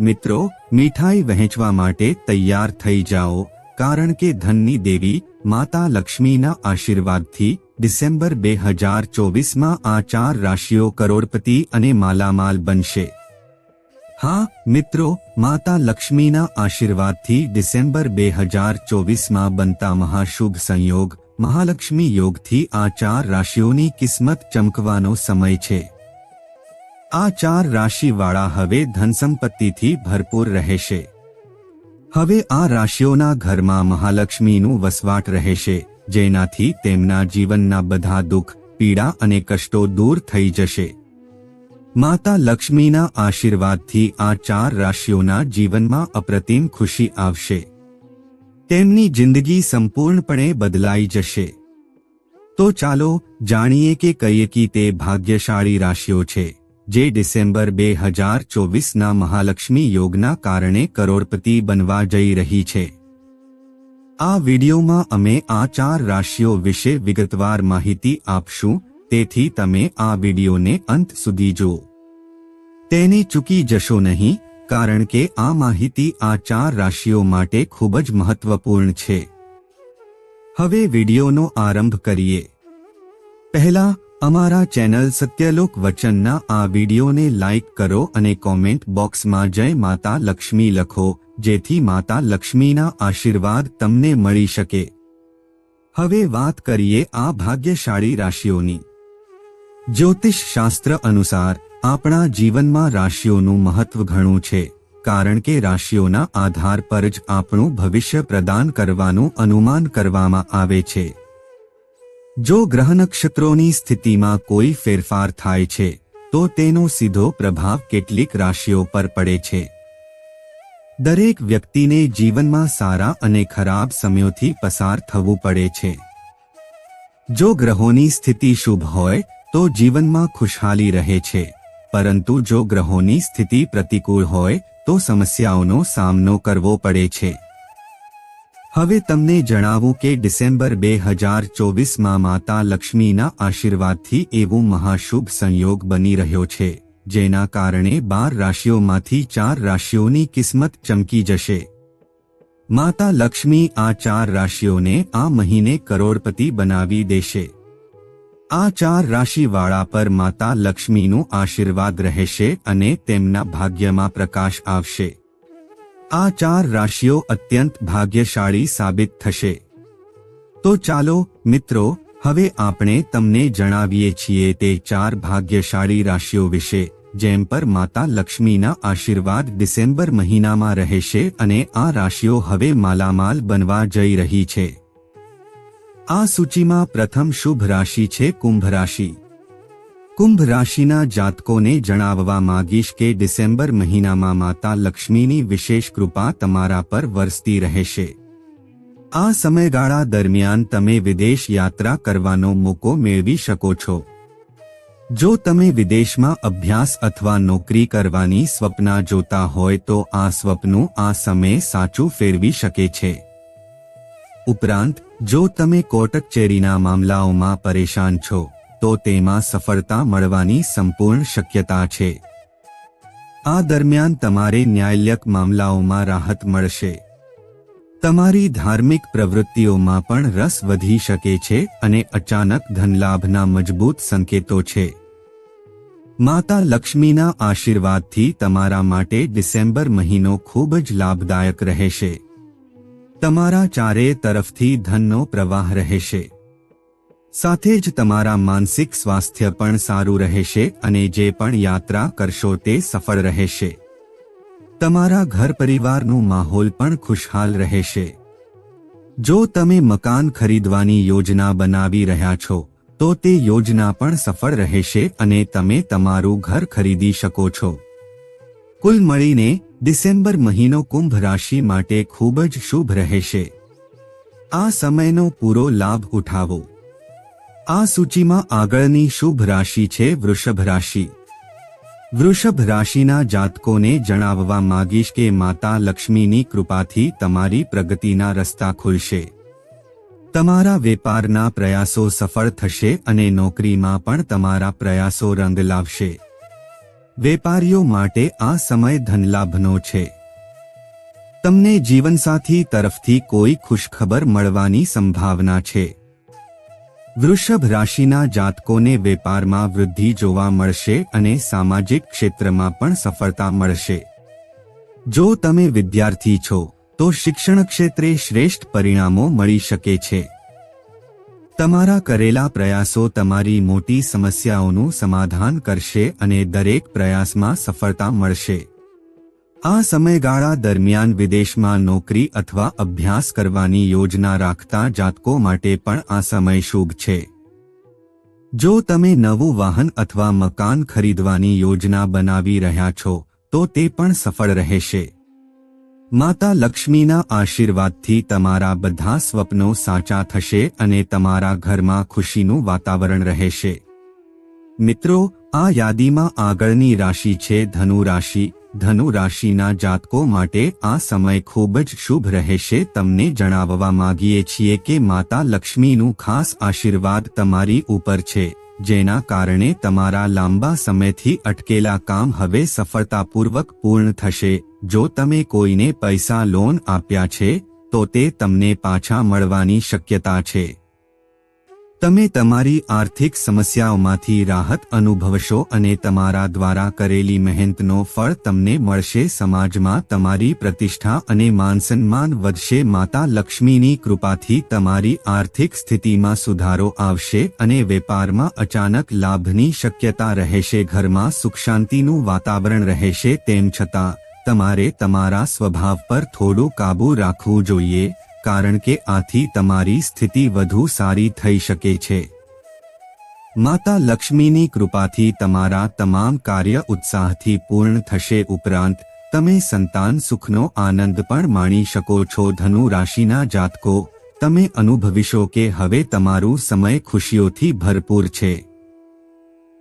મિત્રો, મીઠાઈ વહેંચવા માટે તૈયાર થઈ જાઓ, કારણ કે ધનની દેવી માતા લક્ષ્મીના આશીર્વાદથી ડિસેમ્બર બે હજાર ચોવીસમાં આ ચાર રાશિઓ કરોડપતિ અને માલામાલ બનશે. હા, મિત્રો, માતા લક્ષ્મીના આશીર્વાદથી ડિસેમ્બર બે હજાર ચોવીસમાં બનતા મહાશુભ સંયોગ, મહાલક્ષ્મી યોગથી આ ચાર રાશિઓની કિસ્મત ચમકવાનો સમય છે. આ ચાર રાશિવાળા હવે ધનસંપત્તિથી ભરપૂર રહેશે. હવે આ રાશિઓના ઘરમાં મહાલક્ષ્મીનું વસવાટ રહેશે, જેનાથી તેમના જીવનના બધા દુઃખ, પીડા અને કષ્ટો દૂર થઈ જશે. માતા લક્ષ્મીના આશીર્વાદથી આ ચાર રાશિઓના જીવનમાં અપ્રતિમ ખુશી આવશે. તેમની જિંદગી સંપૂર્ણપણે બદલાઈ જશે. તો ચાલો જાણીએ કે કઈ કે તે ભાગ્યશાળી રાશિઓ છે. જે ડિસેમ્બર બે હજાર ચોવીસના મહાલક્ષ્મી યોગના કારણે કરોડપતિ બનવા જઈ રહી છે. આ વિડિયોમાં અમે આ ચાર રાશિઓ વિશે વિગતવાર માહિતી આપશું, તેથી તમે આ વિડિયોને અંત સુધી જુઓ. તેને ચૂકી જશો નહીં, કારણ કે આ માહિતી આ ચાર રાશિઓ માટે ખૂબ જ મહત્વપૂર્ણ છે. હવે વિડિયોનો આરંભ કરીએ. પહેલા અમારા ચેનલ સત્યલોક વચનના આ વિડિયોને લાઇક કરો અને કોમેન્ટ બોક્સમાં જય માતા લક્ષ્મી લખો, જેથી માતા લક્ષ્મીના આશીર્વાદ તમને મળી શકે. હવે વાત કરીએ આ ભાગ્યશાળી રાશિઓની. જ્યોતિષ શાસ્ત્ર અનુસાર, આપણા જીવનમાં રાશિઓનું મહત્વ ઘણું છે, કારણ કે રાશિઓના આધાર પર જ આપણું ભવિષ્ય પ્રદાન કરવાનું અનુમાન કરવામાં આવે છે. જો ગ્રહ નક્ષત્રોની સ્થિતિમાં કોઈ ફેરફાર થાય છે, તો તેનો સીધો પ્રભાવ કેટલીક રાશિઓ પર પડે છે. દરેક વ્યક્તિને જીવનમાં સારા અને ખરાબ સમયોથી પસાર થવું પડે છે. જો ગ્રહોની સ્થિતિ શુભ હોય, તો જીવનમાં ખુશહાલી રહે છે. પરંતુ જો ગ્રહોની સ્થિતિ પ્રતિકૂળ હોય, તો સમસ્યાઓનો સામનો કરવો પડે છે. હવે તમને જણાવું કે ડિસેમ્બર બે હજાર ચોવીસમાં માતા લક્ષ્મીના આશીર્વાદથી એવો મહાશુભ સંયોગ બની રહ્યો છે, જેના કારણે બાર રાશિઓમાંથી ચાર રાશિઓની કિસ્મત ચમકી જશે. માતા લક્ષ્મી આ ચાર રાશિઓને આ મહિને કરોડપતિ બનાવી દેશે. આ ચાર રાશિવાળા પર માતા લક્ષ્મીનું આશીર્વાદ રહેશે અને તેમના ભાગ્યમાં પ્રકાશ આવશે. આ ચાર રાશિઓ અત્યંત ભાગ્યશાળી સાબિત થશે. તો ચાલો, મિત્રો, હવે આપણે તમને જણાવીએ છીએ તે ચાર ભાગ્યશાળી રાશિઓ વિશે, જેમ પર માતા લક્ષ્મીના આશીર્વાદ ડિસેમ્બર મહિનામાં રહેશે અને આ રાશિઓ હવે માલામાલ બનવા જઈ રહી છે. આ સૂચિમાં પ્રથમ શુભ રાશિ છે કુંભ રાશિ. કુંભ રાશિના જાતકોને જણાવવા માંગીશ કે ડિસેમ્બર મહિનામાં માતા લક્ષ્મીની વિશેષ કૃપા તમારા પર વરસતી રહેશે. આ સમયગાળા દરમિયાન તમે વિદેશ યાત્રા કરવાનો મોકો મેળવી શકો છો. જો તમે વિદેશમાં અભ્યાસ અથવા નોકરી કરવાની સ્વપ્ના જોતા હોય તો આ સ્વપ્નું આ સમયે સાચું ફેરવી શકે છે. ઉપરાંત, જો તમે કોર્ટ કચેરીના મામલાઓમાં પરેશાન છો તો તેમાં સફળતા મળવાની સંપૂર્ણ શક્યતા છે. આ દરમિયાન તમારે ન્યાયલયક મામલાઓમાં રાહત મળશે. તમારી ધાર્મિક પ્રવૃત્તિઓમાં પણ રસ વધી શકે છે અને અચાનક ધનલાભના મજબૂત સંકેતો છે. માતા લક્ષ્મીના આશીર્વાદથી તમારા માટે ડિસેમ્બર મહિનો ખૂબ જ લાભદાયક રહેશે. તમારા ચારેય તરફથી ધનનો પ્રવાહ રહેશે. સાથે જ તમારા માનસિક સ્વાસ્થ્ય પણ સારું રહેશે અને જે પણ યાત્રા કરશો તે સફળ રહેશે. તમારા ઘર પરિવારનું માહોલ પણ ખુશહાલ રહેશે. જો તમે મકાન ખરીદવાની યોજના બનાવી રહ્યા છો, તો તે યોજના પણ સફળ રહેશે અને તમે તમારું ઘર ખરીદી શકો છો. કુલ મળીને ડિસેમ્બર મહિનો કુંભ રાશિ માટે ખૂબ જ શુભ રહેશે. આ સમયનો પૂરો લાભ ઉઠાવો. આ સૂચિમાં આગળની શુભ રાશિ છે વૃષભ રાશિ. વૃષભ રાશિના જાતકોને જણાવવા માગીશ કે માતા લક્ષ્મીની કૃપાથી તમારી પ્રગતિના રસ્તા ખુલશે. તમારા વેપારના પ્રયાસો સફળ થશે અને નોકરીમાં પણ તમારા પ્રયાસો રંગ લાવશે. વેપારીઓ માટે આ સમય ધનલાભનો છે. તમને જીવનસાથી તરફથી કોઈ ખુશખબર મળવાની સંભાવના છે. વૃષભ રાશિના જાતકોને વેપારમાં વૃદ્ધિ જોવા મળશે અને સામાજિક ક્ષેત્રમાં પણ સફળતા મળશે. જો તમે વિદ્યાર્થી છો, તો શિક્ષણ ક્ષેત્રે શ્રેષ્ઠ પરિણામો મળી શકે છે. તમારા કરેલા પ્રયાસો તમારી મોટી સમસ્યાઓનું સમાધાન કરશે અને દરેક પ્રયાસમાં સફળતા મળશે. આ સમયગાળા દરમિયાન વિદેશમાં નોકરી અથવા અભ્યાસ કરવાની યોજના રાખતા જાતકો માટે પણ આ સમય શુભ છે. જો તમે નવું વાહન અથવા મકાન ખરીદવાની યોજના બનાવી રહ્યા છો, તો તે પણ સફળ રહેશે. માતા લક્ષ્મીના આશીર્વાદથી તમારા બધા સ્વપ્નો સાચા થશે અને તમારા ઘરમાં ખુશીનું વાતાવરણ રહેશે. મિત્રો, આ યાદીમાં આગળની રાશિ છે ધનુ રાશિ ધનુ રાશિના જાતકો માટે આ સમય ખૂબ જ શુભ રહેશે. તમને જણાવવા માંગીએ છીએ કે માતા લક્ષ્મીનું ખાસ આશીર્વાદ તમારી ઉપર છે, જેના કારણે તમારા લાંબા સમયથી અટકેલા કામ હવે સફળતાપૂર્વક પૂર્ણ થશે. જો તમે કોઈને પૈસા લોન આપ્યા છે, તો તે તમને પાછા મળવાની શક્યતા છે. તમે તમારી આર્થિક સમસ્યાઓમાંથી રાહત અનુભવશો અને તમારા દ્વારા કરેલી મહેનતનો ફળ તમને મળશે. સમાજમાં તમારી પ્રતિષ્ઠા અને માનસન્માન વધશે. માતા લક્ષ્મીની કૃપાથી તમારી આર્થિક સ્થિતિમાં સુધારો આવશે અને વેપારમાં અચાનક લાભની શક્યતા રહેશે. ઘરમાં સુખ શાંતિનું વાતાવરણ રહેશે. તેમ છતાં તમારે તમારા સ્વભાવ પર થોડું કાબૂ રાખવું જોઈએ. કારણ કે આથી તમારી સ્થિતિ વધુ સારી થઈ શકે છે. માતા લક્ષ્મીની કૃપાથી તમારા તમામ કાર્ય ઉત્સાહથી પૂર્ણ થશે ઉપરાંત, તમે સંતાન સુખનો આનંદ પણ માણી શકો છો. ધનુ રાશિના જાતકો, તમે અનુભવીશો કે હવે તમારું સમય ખુશીઓથી ભરપૂર છે.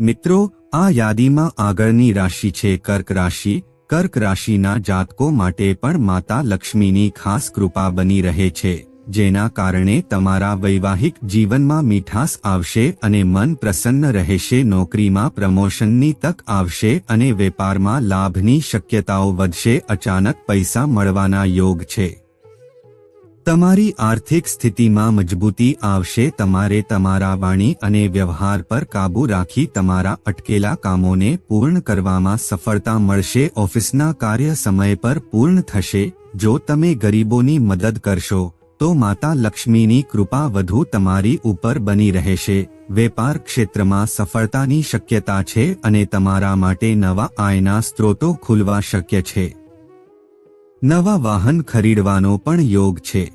મિત્રો, આ યાદીમાં આગળની રાશિ છે કર્ક રાશિ કર્ક રાશિના જાતકો માટે પણ માતા લક્ષ્મીની ખાસ કૃપા બની રહે છે, જેના કારણે તમારા વૈવાહિક જીવનમાં મીઠાસ આવશે અને મન પ્રસન્ન રહેશે, નોકરીમાં પ્રમોશનની તક આવશે અને વેપારમાં લાભની શક્યતાઓ વધશે, અચાનક પૈસા મળવાના યોગ છે. તમારી આર્થિક સ્થિતિમાં મજબૂતી આવશે, તમારે તમારા વાણી અને વ્યવહાર પર કાબૂ રાખી તમારા અટકેલા કામોને પૂર્ણ કરવામાં સફળતા મળશે. ઓફિસના કાર્ય સમય પર પૂર્ણ થશે. જો તમે ગરીબોની મદદ કરશો, તો માતા લક્ષ્મીની કૃપા વધુ તમારી ઉપર બની રહેશે. વેપાર ક્ષેત્રમાં સફળતાની શક્યતા છે અને તમારા માટે નવા આયના સ્ત્રોતો ખુલવા શક્ય છે. નવા વાહન ખરીદવાનો પણ યોગ છે.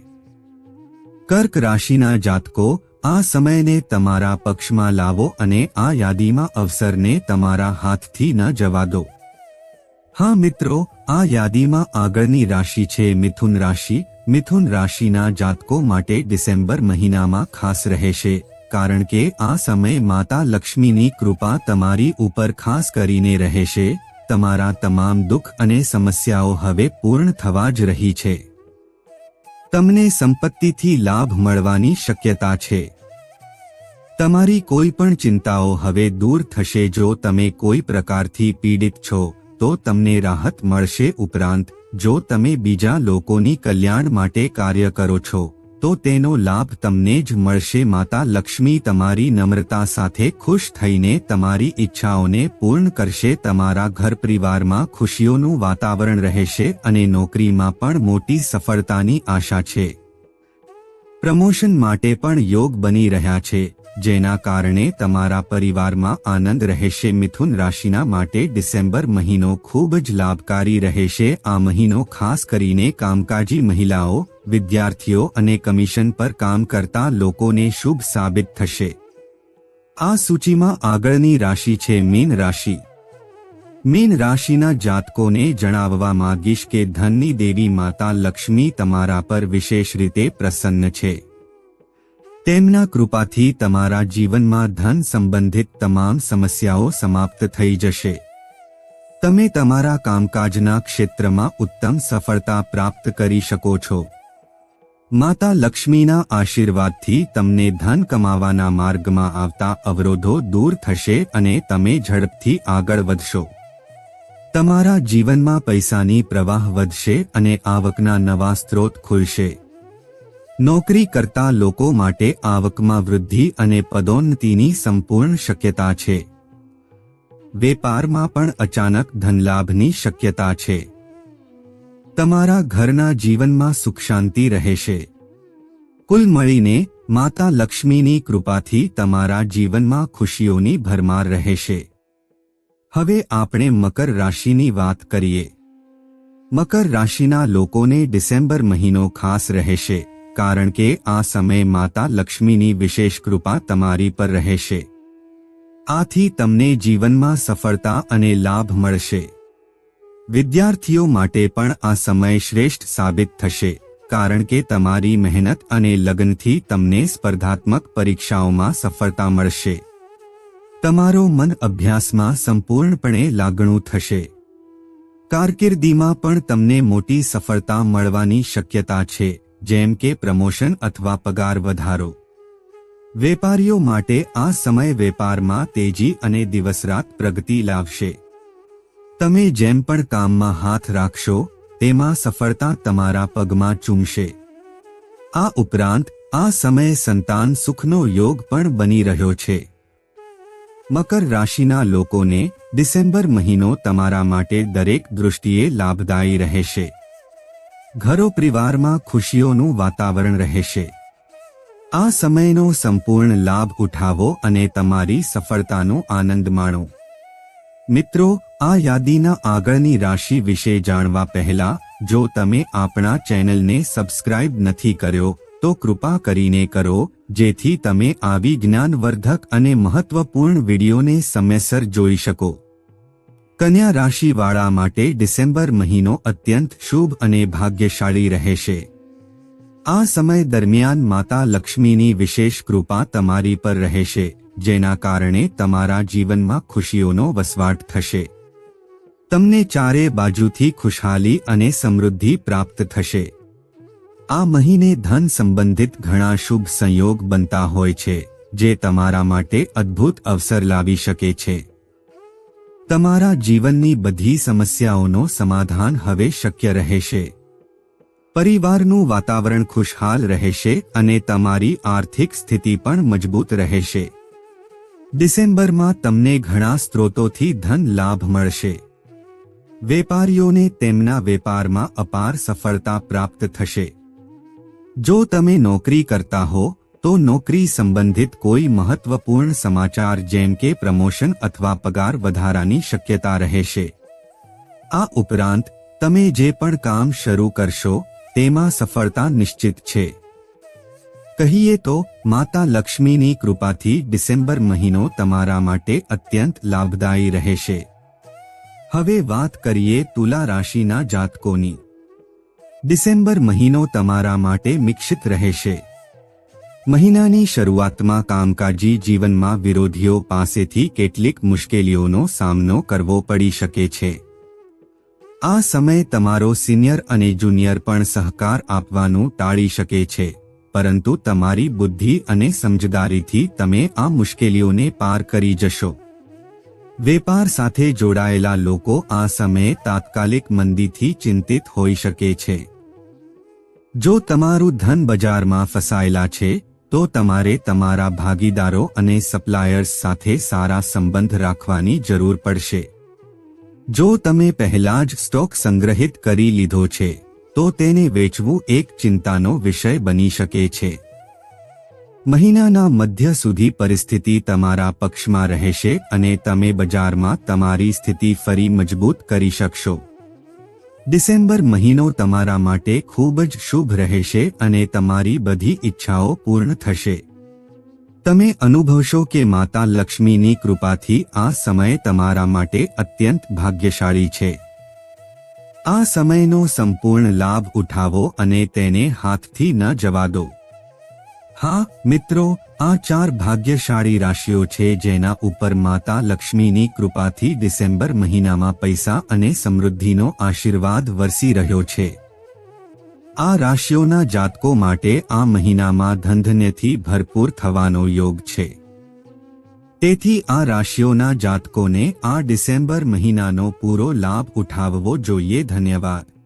કર્ક રાશિના જાતકો, આ સમયને તમારા પક્ષમાં લાવો અને આ યાદીમાં અવસરને તમારા હાથથી ન જવા દો. હા મિત્રો, આ યાદીમાં આગળની રાશિ છે મિથુન રાશિ. મિથુન રાશિના જાતકો માટે ડિસેમ્બર મહિનામાં ખાસ રહેશે, કારણ કે આ સમય માતા લક્ષ્મીની કૃપા તમારી ઉપર ખાસ કરીને રહેશે. તમારા તમામ દુઃખ અને સમસ્યાઓ હવે પૂર્ણ થવા જ રહી છે. તમને સંપત્તિથી લાભ મળવાની શક્યતા છે. તમારી કોઈ પણ ચિંતાઓ હવે દૂર થશે. જો તમે કોઈ પ્રકારથી પીડિત છો, તો તમને રાહત મળશે ઉપરાંત, જો તમે બીજા લોકોની કલ્યાણ માટે કાર્ય કરો છો. તો તેનો લાભ તમને જ મળશે. માતા લક્ષ્મી તમારી નમ્રતા સાથે ખુશ થઈને તમારી ઈચ્છાઓને પૂર્ણ કરશે. તમારા ઘર પરિવારમાં ખુશીઓનું વાતાવરણ રહેશે અને નોકરીમાં પણ મોટી સફળતાની આશા છે. પ્રમોશન માટે પણ યોગ બની રહ્યા છે, જેના કારણે તમારા પરિવારમાં આનંદ રહેશે. મિથુન રાશિના માટે ડિસેમ્બર મહિનો ખૂબ જ લાભકારી રહેશે. આ મહિનો ખાસ કરીને કામકાજી મહિલાઓ વિદ્યાર્થીઓ અને કમિશન પર કામ કરતા લોકોને શુભ સાબિત થશે. આ સૂચિમાં આગળની રાશિ છે મીન રાશિ. મીન રાશિના જાતકોને જણાવવા માંગીશ કે ધનની દેવી માતા લક્ષ્મી તમારા પર વિશેષ રીતે પ્રસન્ન છે. તેમના કૃપાથી તમારા જીવનમાં ધન સંબંધિત તમામ સમસ્યાઓ સમાપ્ત થઈ જશે. તમે તમારા કામકાજના ક્ષેત્રમાં ઉત્તમ સફળતા પ્રાપ્ત કરી શકો છો. માતા લક્ષ્મીના આશીર્વાદથી તમને ધન કમાવાના માર્ગમાં આવતા અવરોધો દૂર થશે અને તમે ઝડપથી આગળ વધશો. તમારા જીવનમાં પૈસાની પ્રવાહ વધશે અને આવકના નવા સ્ત્રોત ખુલશે. નોકરી કરતા લોકો માટે આવકમાં વૃદ્ધિ અને પદોન્નતિની સંપૂર્ણ શક્યતા છે. વેપારમાં પણ અચાનક ધનલાભની શક્યતા છે. તમારા ઘરના જીવનમાં સુખ શાંતિ રહેશે. કુલ મળીને માતા લક્ષ્મીની કૃપાથી તમારા જીવનમાં ખુશીઓની ભરમાર રહેશે. હવે આપણે મકર રાશિની વાત કરીએ. મકર રાશિના લોકોને ડિસેમ્બર મહિનો ખાસ રહેશે, કારણ કે આ સમય માતા લક્ષ્મીની વિશેષ કૃપા તમારી પર રહેશે. આથી તમને જીવનમાં સફળતા અને લાભ મળશે. વિદ્યાર્થીઓ માટે પણ આ સમય શ્રેષ્ઠ સાબિત થશે, કારણ કે તમારી મહેનત અને લગ્નથી તમને સ્પર્ધાત્મક પરીક્ષાઓમાં સફળતા મળશે. તમારો મન અભ્યાસમાં સંપૂર્ણપણે લાગણું થશે. કારકિર્દીમાં પણ તમને મોટી સફળતા મળવાની શક્યતા છે, જેમ કે પ્રમોશન અથવા પગાર વધારો. વેપારીઓ માટે આ સમય વેપારમાં તેજી અને દિવસરાત પ્રગતિ લાવશે. તમે જેમ પણ કામમાં હાથ રાખશો, તેમાં સફળતા તમારા પગમાં ચૂમશે. આ ઉપરાંત, આ સમયે સંતાન સુખનો યોગ પણ બની રહ્યો છે. મકર રાશિના લોકોને ડિસેમ્બર મહિનો તમારા માટે દરેક દૃષ્ટિએ લાભદાયી રહેશે. ઘરો પરિવારમાં ખુશીઓનું વાતાવરણ રહેશે. આ સમયનો સંપૂર્ણ લાભ ઉઠાવો અને તમારી સફળતાનો આનંદ માણો. મિત્રો આ યાદીના આગળની રાશિ વિશે જાણવા પહેલા, જો તમે આપણા ચેનલને સબસ્ક્રાઇબ નથી કર્યો, તો કૃપા કરીને કરો, જેથી તમે આવી જ્ઞાનવર્ધક અને મહત્વપૂર્ણ વિડીયોને સમયસર જોઈ શકો. કન્યા રાશિવાળા માટે ડિસેમ્બર મહિનો અત્યંત શુભ અને ભાગ્યશાળી રહેશે. આ સમય દરમિયાન માતા લક્ષ્મીની વિશેષ કૃપા તમારી પર રહેશે, જેના કારણે તમારા જીવનમાં ખુશીઓનો વસવાટ થશે. તમને ચારે બાજુથી ખુશહાલી અને સમૃદ્ધિ પ્રાપ્ત થશે. આ મહિને ધન સંબંધિત ઘણા શુભ સંયોગ બનતા હોય છે, જે તમારા માટે અદ્ભુત અવસર લાવી શકે છે. તમારા જીવનની બધી સમસ્યાઓનો સમાધાન હવે શક્ય રહેશે. પરિવારનું વાતાવરણ ખુશહાલ રહેશે અને તમારી આર્થિક સ્થિતિ પણ મજબૂત રહેશે. ડિસેમ્બરમાં તમને ઘણા સ્ત્રોતોથી ધન લાભ મળશે. વેપારીઓને તેમના વેપારમાં અપાર સફળતા પ્રાપ્ત થશે. જો તમે નોકરી કરતા હો, તો નોકરી સંબંધિત કોઈ મહત્વપૂર્ણ સમાચાર જેમ કે પ્રમોશન અથવા પગાર વધારાની શક્યતા રહેશે. આ ઉપરાંત, તમે જે પણ કામ શરૂ કરશો, તેમાં સફળતા નિશ્ચિત છે. કહીએ તો, માતા લક્ષ્મીની કૃપાથી ડિસેમ્બર મહિનો તમારા માટે અત્યંત લાભદાયી રહેશે. હવે વાત કરીએ તુલા રાશિના જાતકોની. ડિસેમ્બર મહિનો તમારા માટે મિક્ષિત રહેશે. મહિનાની શરૂઆતમાં કામકાજી જીવનમાં વિરોધીઓ પાસેથી કેટલીક મુશ્કેલીઓનો સામનો કરવો પડી શકે છે. આ સમય તમારો સિનિયર અને જુનિયર પણ સહકાર આપવાનું ટાળી શકે છે, પરંતુ તમારી બુદ્ધિ અને સમજદારીથી તમે આ મુશ્કેલીઓને પાર કરી જશો. વેપાર સાથે જોડાયેલા લોકો આ સમયે તાત્કાલિક મંદીથી ચિંતિત હોઈ શકે છે. જો તમારું ધન બજારમાં ફસાયેલા છે, તો તમારે તમારા ભાગીદારો અને સપ્લાયર્સ સાથે સારા સંબંધ રાખવાની જરૂર પડશે. જો તમે પહેલા જ સ્ટોક સંગ્રહિત કરી લીધો છે, તો તેને વેચવું એક ચિંતાનો વિષય બની શકે છે. મહિનાના મધ્ય સુધી પરિસ્થિતિ તમારા પક્ષમાં રહેશે અને તમે બજારમાં તમારી સ્થિતિ ફરી મજબૂત કરી શકશો. ડિસેમ્બર મહિનો તમારા માટે ખૂબ જ શુભ રહેશે અને તમારી બધી ઈચ્છાઓ પૂર્ણ થશે. તમે અનુભવશો કે માતા લક્ષ્મીની કૃપાથી આ સમય તમારા માટે અત્યંત ભાગ્યશાળી છે. આ સમયનો સંપૂર્ણ લાભ ઉઠાવો અને તેને હાથથી ન જવા દો. હા, મિત્રો, આ ચાર ભાગ્યશાળી રાશિઓ છે જેના ઉપર માતા લક્ષ્મીની કૃપાથી ડિસેમ્બર મહિનામાં પૈસા અને સમૃદ્ધિનો આશીર્વાદ વરસી રહ્યો છે. આ રાશિઓના જાતકો માટે આ મહિનામાં ધંધન્યથી ભરપૂર થવાનો યોગ છે. તેથી આ રાશિઓના જાતકોને આ ડિસેમ્બર મહિનાનો પૂરો લાભ ઉઠાવવો જોઈએ. ધન્યવાદ.